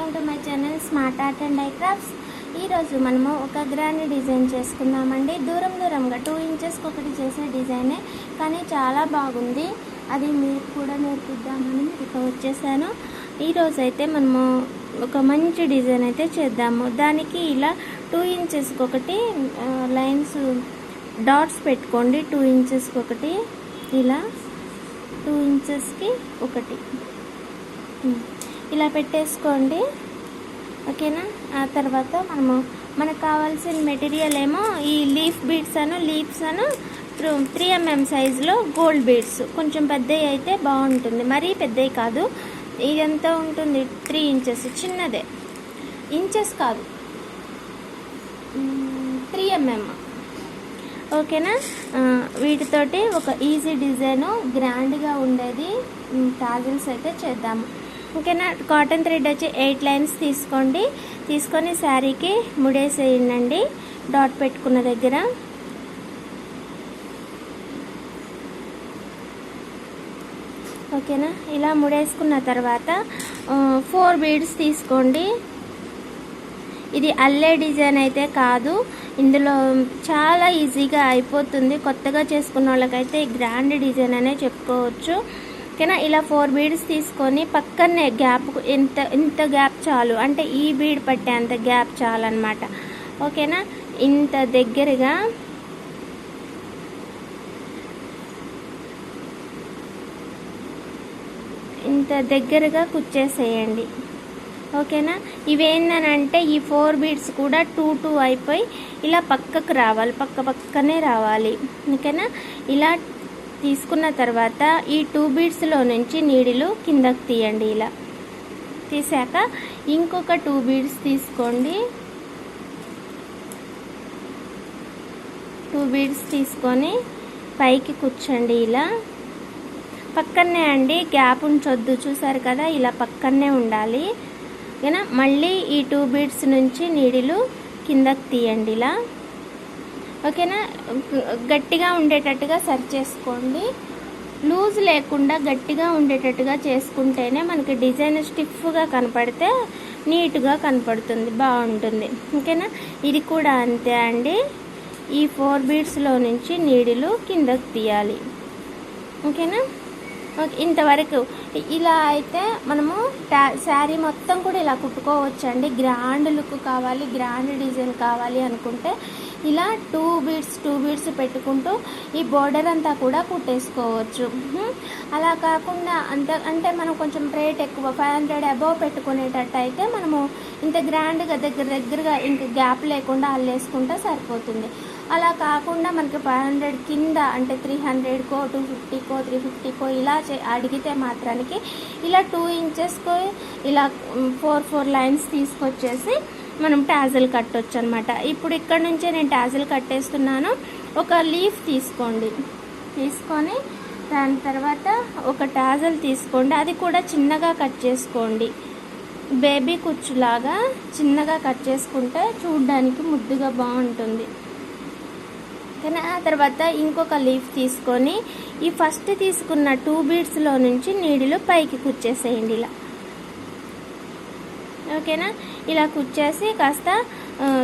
Welcome to my channel smart art and I crafts. ఈరోజు మనము ఒక గ్రాండ్ డిజైన్ చేసుకుందామండి. దూరం దూరంగా టూ ఇంచెస్కి ఒకటి చేసే డిజైనే కానీ చాలా బాగుంది. అది మీరు కూడా నేర్పిద్దామని ఇక వచ్చేసాను. ఈరోజు అయితే మనము ఒక మంచి డిజైన్ అయితే చేద్దాము. దానికి ఇలా టూ ఇంచెస్కి ఒకటి లైన్స్ డాట్స్ పెట్టుకోండి. టూ ఇంచెస్కి ఒకటి ఇలా టూ ఇంచెస్కి ఒకటి. ఇలా పెట్టేసుకోండి. ఓకేనా? ఆ తర్వాత మనము మనకు కావాల్సిన మెటీరియల్ ఏమో ఈ లీఫ్ బీడ్స్ అను లీవ్స్ అను త్రీ ఎంఎం సైజులో గోల్డ్ బీడ్స్. కొంచెం పెద్దవి అయితే బాగుంటుంది. మరీ పెద్దవి కాదు. ఇదంతా ఉంటుంది? Three inches. చిన్నదే. ఇంచెస్ కాదు. Three mm. ఓకేనా? వీటితోటి ఒక ఈజీ డిజైను గ్రాండ్గా ఉండేది. టాజిల్స్ అయితే చేద్దాము. ఓకేనా? కాటన్ థ్రెడ్ వచ్చి ఎయిట్ లైన్స్ తీసుకోండి. తీసుకొని శారీకి ముడేసేయండి డాట్ పెట్టుకున్న దగ్గర. ఓకేనా? ఇలా ముడేసుకున్న తర్వాత ఫోర్ బీడ్స్ తీసుకోండి. ఇది అల్లే డిజైన్ అయితే కాదు. ఇందులో చాలా ఈజీగా అయిపోతుంది. కొత్తగా చేసుకున్న వాళ్ళకైతే గ్రాండ్ డిజైన్ అనే చెప్పుకోవచ్చు. ఓకేనా ఇలా ఫోర్ బీడ్స్ తీసుకొని పక్కనే గ్యాప్ ఇంత ఇంత గ్యాప్ చాలు. అంటే ఈ బీడ్ పట్టేంత గ్యాప్ చాలు అనమాట ఓకేనా? ఇంత దగ్గరగా ఇంత దగ్గరగా కుచ్చేసేయండి. ఓకేనా? ఇవేందనంటే ఈ ఫోర్ బీడ్స్ కూడా టూ టూ అయిపోయి ఇలా పక్కకు రావాలి. పక్క పక్కనే రావాలి. ఓకేనా? ఇలా తీసుకున్న తర్వాత ఈ టూ బీడ్స్లో నుంచి నీడిలు కిందకు తీయండి ఇలా. తీసాక ఇంకొక టూ బీడ్స్ తీసుకోండి. టూ బీడ్స్ తీసుకొని పైకి కూర్చోండి ఇలా. పక్కనే అండి గ్యాప్ ఉంచొద్దు చూసారు కదా ఇలా పక్కనే ఉండాలి. ఓకేనా మళ్ళీ ఈ టూ బీడ్స్ నుంచి నీడిలు కిందకు తీయండి ఇలా. ఓకేనా? గట్టిగా ఉండేటట్టుగా సర్వ్ చేసుకోండి. లూజ్ లేకుండా గట్టిగా ఉండేటట్టుగా చేసుకుంటేనే మనకి డిజైన్ స్టిఫ్గా కనపడితే నీట్గా కనపడుతుంది బాగుంటుంది. ఓకేనా? ఇది కూడా అంతే అండి. ఈ ఫోర్ బీడ్స్లో నుంచి నీడిలు కిందకు తీయాలి. ఓకేనా? ఓకే ఇంతవరకు ఇలా అయితే మనము టా శారీ మొత్తం కూడా ఇలా కుట్టుకోవచ్చు అండి గ్రాండ్ లుక్ కావాలి గ్రాండ్ డిజైన్ కావాలి అనుకుంటే ఇలా టూ బీడ్స్ టూ బీడ్స్ పెట్టుకుంటూ ఈ బోర్డర్ అంతా కూడా కుట్టేసుకోవచ్చు. అలా కాకుండా అంత అంటే మనం కొంచెం రేట్ ఎక్కువ ఫైవ్ హండ్రెడ్ అబవ్ పెట్టుకునేటట్టు అయితే మనము ఇంత గ్రాండ్గా దగ్గర దగ్గరగా ఇంక గ్యాప్ లేకుండా అల్లేసుకుంటే సరిపోతుంది. అలా కాకుండా మనకి ఫైవ్ హండ్రెడ్ కింద అంటే త్రీ హండ్రెడ్కో టూ ఫిఫ్టీకో త్రీ ఫిఫ్టీకో ఇలా చే- అడిగితే మాత్రానికి ఇలా టూ ఇంచెస్కో ఇలా ఫోర్ ఫోర్ లైన్స్ తీసుకొచ్చేసి మనం టాజల్ కట్టొచ్చు అనమాట ఇప్పుడు ఇక్కడ నుంచే నేను టాజల్ కట్టేస్తున్నాను. ఒక లీఫ్ తీసుకోండి. తీసుకొని దాని తర్వాత ఒక టాజల్ తీసుకోండి. అది కూడా చిన్నగా కట్ చేసుకోండి. బేబీ కుచ్చులాగా చిన్నగా కట్ చేసుకుంటే చూడడానికి ముద్దుగా బాగుంటుంది. కానీ ఆ తర్వాత ఇంకొక లీఫ్ తీసుకొని ఈ ఫస్ట్ తీసుకున్న టూ బీడ్స్లో నుంచి నీడిలో పైకి కుచ్చేసేయండి ఇలా. ఓకేనా ఇలా కుచ్చేసి కాస్త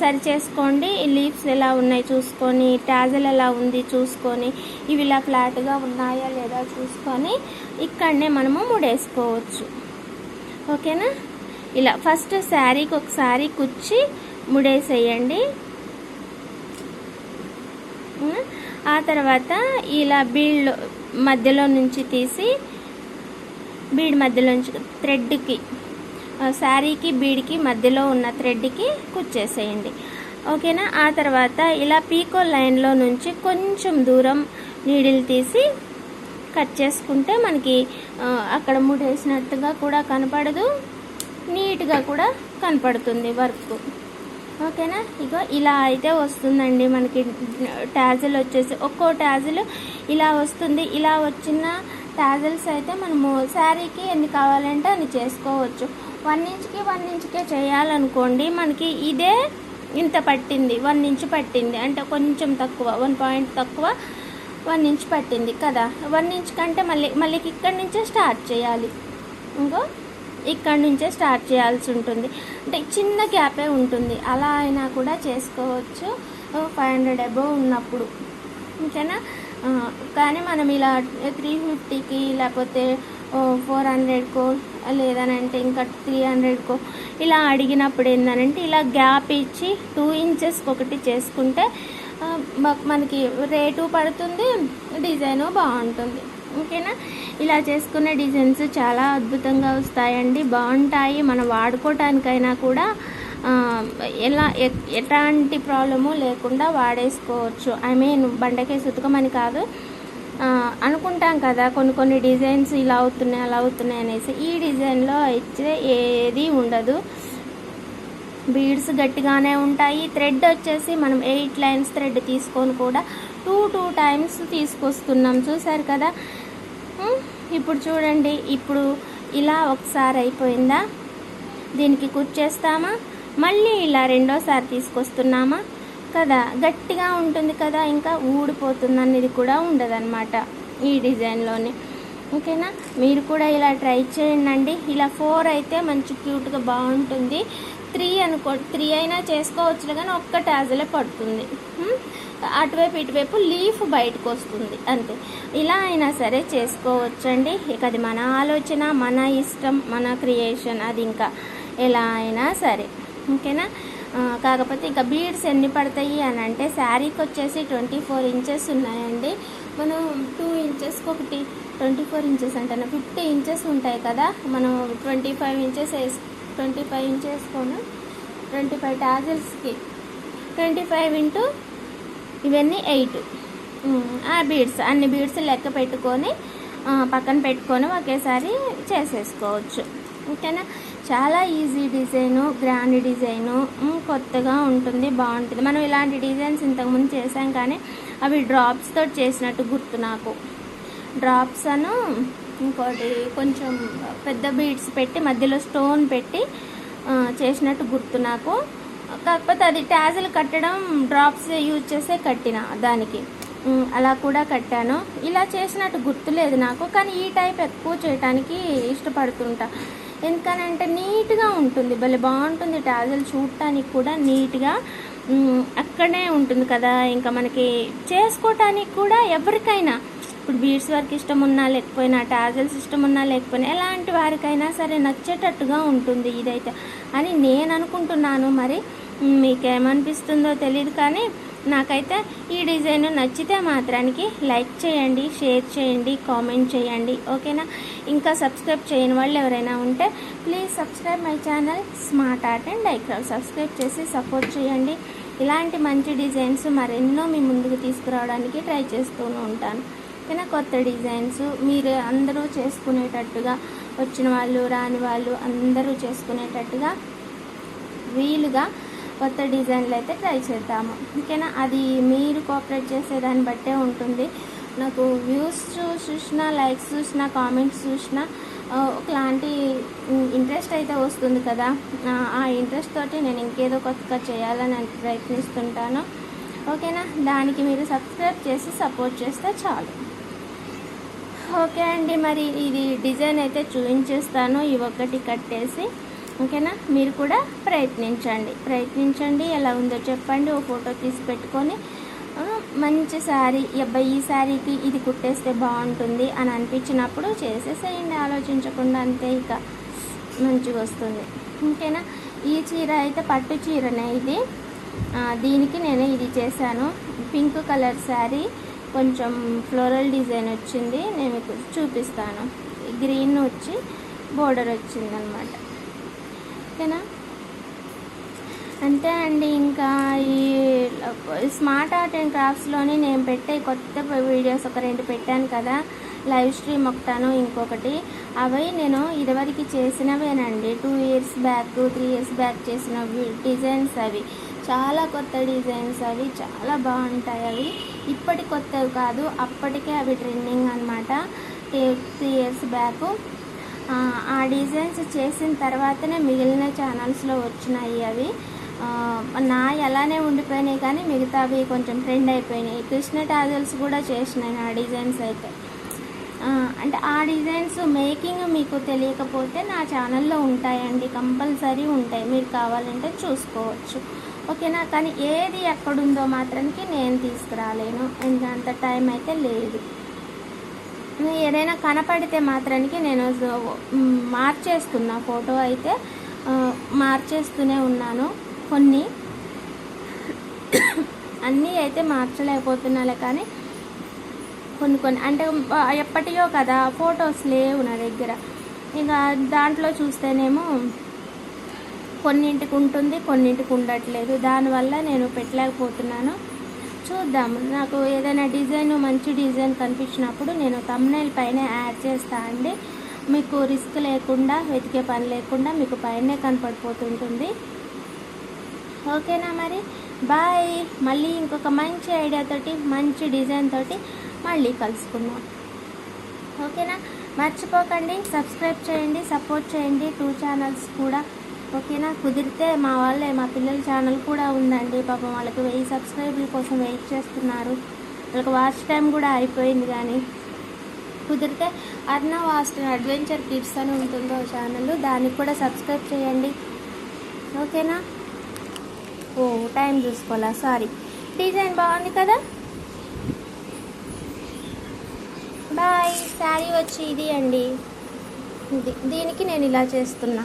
సరి చేసుకోండి. ఈ లీవ్స్ ఎలా ఉన్నాయి చూసుకొని టాజల్ ఎలా ఉంది చూసుకొని ఇవి ఇలా ఫ్లాట్గా ఉన్నాయా లేదా చూసుకొని ఇక్కడనే మనము ముడేసుకోవచ్చు. ఓకేనా? ఇలా ఫస్ట్ శారీకి ఒకసారి కుచ్చి ముడేసేయండి. ఆ తర్వాత ఇలా బీడ్ మధ్యలో నుంచి తీసి బీడ్ మధ్యలో నుంచి థ్రెడ్కి శారీకి బీడ్కి మధ్యలో ఉన్న థ్రెడ్కి కుచ్చేసేయండి ఓకేనా? ఆ తర్వాత ఇలా పీకో లైన్లో నుంచి కొంచెం దూరం నీడిల్ తీసి కట్ చేసుకుంటే మనకి అక్కడ ముడేసినట్టుగా కూడా కనపడదు. నీట్గా కూడా కనపడుతుంది వర్క్. ఓకేనా? ఇగో ఇలా అయితే వస్తుందండి మనకి ట్యాజిల్ వచ్చేసి ఒక్కో ట్యాజిల్ ఇలా వస్తుంది. ఇలా వచ్చిన టాజిల్స్ అయితే మనము శారీకి ఎన్ని కావాలంటే అన్ని చేసుకోవచ్చు. వన్ ఇంచ్కి వన్ ఇంచ్కే చేయాలనుకోండి మనకి ఇదే ఇంత పట్టింది వన్ ఇంచ్ పట్టింది. అంటే కొంచెం తక్కువ వన్ పాయింట్ తక్కువ వన్ ఇంచ్ పట్టింది కదా. వన్ ఇంచ్ కంటే మళ్ళీ మళ్ళీ ఇక్కడి నుంచే స్టార్ట్ చేయాలి. ఇంకో ఇక్కడ నుంచే స్టార్ట్ చేయాల్సి ఉంటుంది. అంటే చిన్న గ్యాపే ఉంటుంది. అలా అయినా కూడా చేసుకోవచ్చు. ఫైవ్ హండ్రెడ్ అబోవ్ ఉన్నప్పుడు. ఓకేనా? కానీ మనం ఇలా త్రీ ఫిఫ్టీకి లేకపోతే ఫోర్ హండ్రెడ్కో లేదనంటే ఇంకా త్రీ హండ్రెడ్కో ఇలా అడిగినప్పుడు ఏంటంటే ఇలా గ్యాప్ ఇచ్చి టూ ఇంచెస్కి ఒకటి చేసుకుంటే మనకి రేటు పడుతుంది డిజైను బాగుంటుంది. ఓకేనా? ఇలా చేసుకునే డిజైన్స్ చాలా అద్భుతంగా వస్తాయండి. బాగుంటాయి. మనం వాడుకోవటానికైనా కూడా ఎలా ఎ- ఎలాంటి ప్రాబ్లము లేకుండా వాడేసుకోవచ్చు. ఐ మీన్ బండకే సుతకమని కాదు. అనుకుంటాం కదా కొన్ని కొన్ని డిజైన్స్ ఇలా అవుతున్నాయి అలా అవుతున్నాయి అనేసి. ఈ డిజైన్లో అయితే ఏది ఉండదు. బీడ్స్ గట్టిగానే ఉంటాయి. థ్రెడ్ వచ్చేసి మనం ఎయిట్ లైన్స్ థ్రెడ్ తీసుకొని కూడా టూ టూ టైమ్స్ తీసుకొస్తున్నాం. చూసారు కదా? ఇప్పుడు చూడండి. ఇప్పుడు ఇలా ఒకసారి అయిపోయిందా? దీనికి కుర్చేస్తామా మళ్ళీ ఇలా రెండోసారి తీసుకొస్తున్నామా? కదా గట్టిగా ఉంటుంది కదా ఇంకా ఊడిపోతుంది అనేది కూడా ఉండదన్నమాట ఈ డిజైన్లోనే. ఓకేనా? మీరు కూడా ఇలా ట్రై చేయండి ఇలా ఫోర్ అయితే మంచి క్యూట్గా బాగుంటుంది. త్రీ అనుకో త్రీ అయినా చేసుకోవచ్చు కానీ ఒక్క టాజలే పడుతుంది. అటువైపు ఇటువైపు లీఫ్ బయటకు వస్తుంది అంతే. ఇలా అయినా సరే చేసుకోవచ్చండి. ఇక అది మన ఆలోచన మన ఇష్టం మన క్రియేషన్ అది ఇంకా ఎలా అయినా సరే. ఓకేనా? కాకపోతే ఇక బీడ్స్ ఎన్ని పడతాయి అని అంటే శారీకి వచ్చేసి ట్వంటీ ఫోర్ ఇంచెస్ ఉన్నాయండి. మనం టూ ఇంచెస్కి ఒకటి ట్వంటీ ఫోర్ ఇంచెస్ అంటే ఫిఫ్టీ ఇంచెస్ ఉంటాయి కదా. మనం ట్వంటీ ఫైవ్ ఇంచెస్ వేసి twenty five inches twenty five టాజిల్స్కి twenty five into ఇవన్నీ ఎయిట్ ఆ బీడ్స్ అన్ని బీడ్స్ లెక్క పెట్టుకొని పక్కన పెట్టుకొని ఒకేసారి చేసేసుకోవచ్చు. ఓకేనా? చాలా ఈజీ డిజైను గ్రాండ్ డిజైను కొత్తగా ఉంటుంది బాగుంటుంది. మనం ఇలాంటి డిజైన్స్ ఇంతకుముందు చేసాం కానీ అవి డ్రాప్స్తో చేసినట్టు గుర్తు నాకు. డ్రాప్స్ అను ఇంకోటి కొంచెం పెద్ద బీడ్స్ పెట్టి మధ్యలో స్టోన్ పెట్టి చేసినట్టు గుర్తు నాకు. కాకపోతే అది ట్యాజులు కట్టడం డ్రాప్స్ యూజ్ చేసే కట్టిన దానికి. అలా కూడా కట్టాను. ఇలా చేసినట్టు గుర్తులేదు నాకు కానీ ఈ టైప్ ఎక్కువ చేయడానికి ఇష్టపడుతుంటా. ఎందుకనంటే నీట్గా ఉంటుంది. భలే బాగుంటుంది టాజల్ చూడటానికి కూడా నీట్గా. అక్కడే ఉంటుంది కదా. ఇంకా మనకి చేసుకోవటానికి కూడా ఎవరికైనా ఇప్పుడు బీడ్స్ వర్క్ ఇష్టం ఉన్నా లేకపోయినా టాజల్స్ ఇష్టం ఉన్నా లేకపోయినా ఎలాంటి వారికైనా సరే నచ్చేటట్టుగా ఉంటుంది ఇదైతే. అని నేను అనుకుంటున్నాను. మరి మీకేమనిపిస్తుందో తెలియదు కానీ నాకైతే ఈ డిజైన్ నచ్చితే మాత్రానికి లైక్ చేయండి షేర్ చేయండి కామెంట్ చేయండి ఓకేనా? ఇంకా సబ్స్క్రైబ్ చేయని వాళ్ళు ఎవరైనా ఉంటే please subscribe my channel smart art and డైక్రావ్ subscribe చేసి సపోర్ట్ చేయండి. ఇలాంటి మంచి డిజైన్స్ మరెన్నో మీ ముందుకు తీసుకురావడానికి ట్రై చేస్తూనే ఉంటాను. ఓకేనా? కొత్త డిజైన్స్ మీరు అందరూ చేసుకునేటట్టుగా వచ్చిన వాళ్ళు రాని వాళ్ళు అందరూ చేసుకునేటట్టుగా వీలుగా కొత్త డిజైన్లు అయితే ట్రై చేద్దాము. ఓకేనా? అది మీరు కోఆపరేట్ చేసే దాన్ని బట్టే ఉంటుంది. నాకు వ్యూస్ చూసినా లైక్స్ చూసినా కామెంట్స్ చూసినా ఒకలాంటి ఇంట్రెస్ట్ అయితే వస్తుంది కదా. ఆ, ఇంట్రెస్ట్ తోటి నేను ఇంకేదో కొత్తగా చేయాలని ప్రయత్నిస్తుంటాను. ఓకేనా? దానికి మీరు సబ్స్క్రైబ్ చేసి సపోర్ట్ చేస్తే చాలు. ఓకే అండి మరి ఇది డిజైన్ అయితే చూపించేస్తాను. ఈ ఒక్కటి కట్టేసి ఓకేనా? మీరు కూడా ప్రయత్నించండి. ప్రయత్నించండి. ఎలా ఉందో చెప్పండి. ఓ ఫోటో తీసి పెట్టుకొని మంచి శారీ అబ్బాయి ఈ శారీకి ఇది కుట్టేస్తే బాగుంటుంది అని అనిపించినప్పుడు చేసేసేయండి. ఆలోచించకుండా అంతే ఇక మంచిగా వస్తుంది. ఓకేనా? ఈ చీర అయితే పట్టు చీరనే ఇది. దీనికి నేను ఇది చేశాను. పింక్ కలర్ శారీ కొంచెం ఫ్లోరల్ డిజైన్ వచ్చింది. నేను మీకు చూపిస్తాను. గ్రీన్ వచ్చి బోర్డర్ వచ్చిందనమాట. ఓకేనా? అంతే అండి ఇంకా ఈ స్మార్ట్ ఆర్ట్ అండ్ క్రాఫ్ట్స్లోని నేను పెట్టే కొత్త వీడియోస్ ఒక రెండు పెట్టాను కదా లైవ్ స్ట్రీమ్ ఒకటాను ఇంకొకటి. అవి నేను ఇదివరకు చేసినవేనండి two years back three years back చేసిన డిజైన్స్ అవి. చాలా కొత్త డిజైన్స్ అవి చాలా బాగుంటాయి అవి. ఇప్పటి కొత్తవి కాదు అప్పటికే అవి ట్రెండింగ్ అనమాట త్రీ ఇయర్స్ బ్యాక్. ఆ, డిజైన్స్ చేసిన తర్వాతనే మిగిలిన ఛానల్స్లో వచ్చినాయి అవి. నా ఎలానే ఉండిపోయినాయి కానీ మిగతావి కొంచెం ట్రెండ్ అయిపోయినాయి. కృష్ణ టాజల్స్ కూడా చేసినాయి నా డిజైన్స్ అయితే. అంటే ఆ డిజైన్స్ మేకింగ్ మీకు తెలియకపోతే నా ఛానల్లో ఉంటాయండి కంపల్సరీ ఉంటాయి. మీరు కావాలంటే చూసుకోవచ్చు. ఓకేనా? కానీ ఏది ఎక్కడుందో మాత్రానికి నేను తీసుకురాలేను. ఇంకా అంత టైం అయితే లేదు. ఏదైనా కనపడితే మాత్రానికి నేను మార్చేస్తున్నా ఫోటో అయితే మార్చేస్తూనే ఉన్నాను. కొన్ని అన్నీ అయితే మార్చలేకపోతున్నాలే కానీ కొన్ని కొన్ని అంటే ఎప్పటియో కదా ఫొటోస్ లేవు నా దగ్గర. ఇక దాంట్లో చూస్తేనేమో కొన్నింటికి ఉంటుంది కొన్నింటికి ఉండట్లేదు. దానివల్ల నేను పెట్టలేకపోతున్నాను. చూద్దాం. నాకు ఏదైనా డిజైన్ మంచి డిజైన్ కనిపించినప్పుడు నేను తమ్నైల్ పైన యాడ్ చేస్తా అండి. మీకు రిస్క్ లేకుండా వెతికే పని లేకుండా మీకు పైనే కనపడిపోతుంటుంది. ఓకేనా మరి? బాయ్. మళ్ళీ ఇంకొక మంచి ఐడియా తోటి మంచి డిజైన్ తోటి మళ్ళీ కలుసుకుందాం. ఓకేనా? మర్చిపోకండి. సబ్స్క్రైబ్ చేయండి సపోర్ట్ చేయండి. టూ ఛానల్స్ కూడా ఓకేనా? కుదిరితే మా వాళ్ళే మా పిల్లల ఛానల్ కూడా ఉందండి. పాపం వాళ్ళకి వెయ్యి సబ్స్క్రైబర్ల కోసం వెయిట్ చేస్తున్నారు. వాళ్ళకి వాచ్ టైం కూడా అయిపోయింది కానీ. కుదిరితే అర్ణ వాస్ట్ అడ్వెంచర్ కిడ్స్ అని ఉంటుందో ఛానల్ దానికి కూడా సబ్స్క్రైబ్ చేయండి. ఓకేనా? ఓ టైం చూసుకోవాలా? సారీ. డిజైన్ బాగుంది కదా? బాయ్. శారీ వచ్చి ఇది అండి. ఇది దీనికి నేను ఇలా చేస్తున్నా.